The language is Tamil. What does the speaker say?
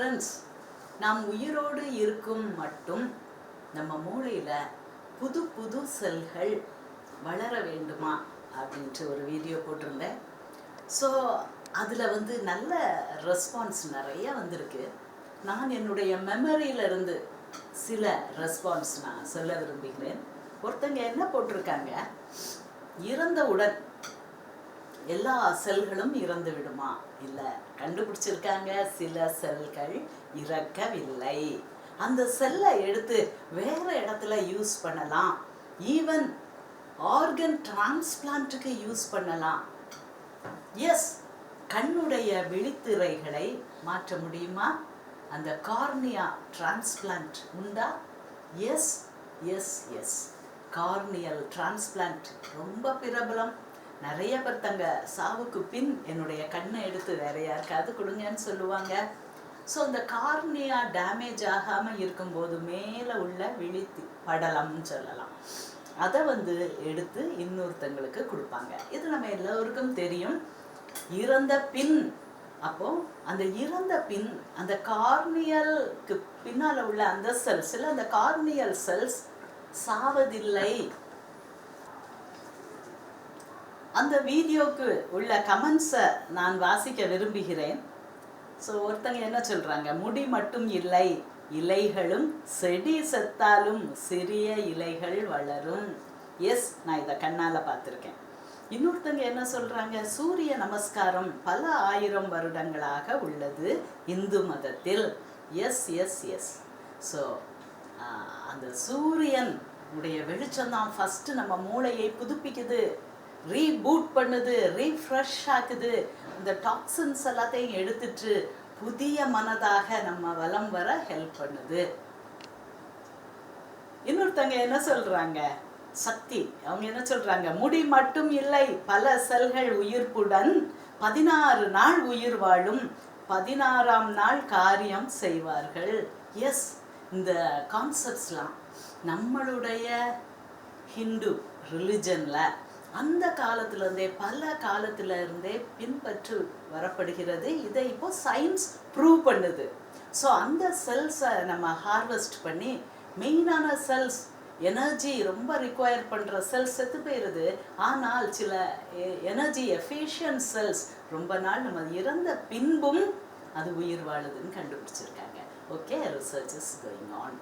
ஃப்ரெண்ட்ஸ் நாம் உயிரோடு இருக்கும் மட்டும் நம்ம மூளையில் புது புது செல்கள் வளர வேண்டுமா அப்படின்ட்டு ஒரு வீடியோ போட்டிருந்தேன். ஸோ அதில் வந்து நல்ல ரெஸ்பான்ஸ் நிறைய வந்திருக்கு. நான் என்னுடைய மெமரியில இருந்து சில ரெஸ்பான்ஸ் நான் சொல்ல விரும்புகிறேன். ஒருத்தங்க என்ன போட்டிருக்காங்க? இறந்தவுடன் எல்லா செல்களும் இறந்து விடுமா இல்லை. கண்டுபிடிச்சிருக்காங்க. சில செல்கள் இறக்கவில்லை. அந்த செல்லை எடுத்து வேற இடத்துல யூஸ் பண்ணலாம். ஈவன் ஆர்கன் டிரான்ஸ்பிளான்ட்டுக்கு யூஸ் பண்ணலாம். எஸ் கண்ணுடைய விழித்திரைகளை மாற்ற முடியுமா? அந்த கார்னியா டிரான்ஸ்பிளான்ட் உண்டா? Yes yes yes corneal transplant ரொம்ப பிரபலம். நிறைய பேர் தங்க சாவுக்கு பின் என்னுடைய கண்ணை எடுத்து வேற யாருக்காவது கொடுங்கன்னு சொல்லுவாங்க. ஸோ இந்த கார்னியா டேமேஜ் ஆகாமல் இருக்கும்போது மேலே உள்ள விழித்தி படலம்னு சொல்லலாம். அதை வந்து எடுத்து இன்னொருத்தங்களுக்கு கொடுப்பாங்க. இது நம்ம எல்லோருக்கும் தெரியும். இறந்த பின் அப்போ அந்த இறந்த பின் அந்த கார்னியலுக்கு பின்னால உள்ள அந்த செல்ஸ் இல்லை அந்த கார்னியல் செல்ஸ் சாவதில்லை. அந்த வீடியோக்கு உள்ள கமெண்ட்ஸை நான் வாசிக்க விரும்புகிறேன். ஸோ ஒருத்தங்க என்ன சொல்கிறாங்க முடி மட்டும் இல்லை இலைகளும் செடி செத்தாலும் சிறிய இலைகள் வளரும். எஸ் நான் இதை கண்ணால் பார்த்துருக்கேன். இன்னொருத்தங்க என்ன சொல்கிறாங்க சூரிய நமஸ்காரம் பல ஆயிரம் வருடங்களாக உள்ளது இந்து மதத்தில். எஸ் எஸ் எஸ் ஸோ அந்த சூரியன் உடைய வெளிச்சம் தான் ஃபஸ்ட்டு நம்ம மூளையை புதுப்பிக்குது. ரீபூட் பண்ணுது ரீஃப்ரெஷ் ஆக்குது. இந்த டாக்ஸின்ஸ் எல்லாத்தையும் எடுத்துட்டு புதிய மனதாக நம்ம வலம் வர ஹெல்ப் பண்ணுது. இன்னொருத்தங்க என்ன சொல்றாங்க? சக்தி. அவங்க என்ன சொல்றாங்க? முடி மட்டும் இல்லை பல செல்கள் உயிர்ப்புடன் பதினாறு நாள் உயிர் வாழும் பதினாறாம் நாள் காரியம் செய்வார்கள். எஸ் இந்த கான்செப்ட்ஸ்லாம் நம்மளுடைய ஹிந்து ரிலிஜனில் அந்த காலத்துல இருந்தே பல காலத்துல இருந்தே பின்பற்று வரப்படுகிறது. இதை இப்போ சயின்ஸ் ப்ரூவ் பண்ணுது. ஸோ அந்த செல்ஸை நம்ம ஹார்வெஸ்ட் பண்ணி மெயினான செல்ஸ் எனர்ஜி ரொம்ப ரிக்வயர் பண்ணுற செல்ஸ் செத்து போயிடுது ஆனால் சில எனர்ஜி எஃபிஷியன்ட் செல்ஸ் ரொம்ப நாள் நம்ம இறந்த பின்பும் அது உயிர் வாழுதுன்னு கண்டுபிடிச்சிருக்காங்க. Okay research is going on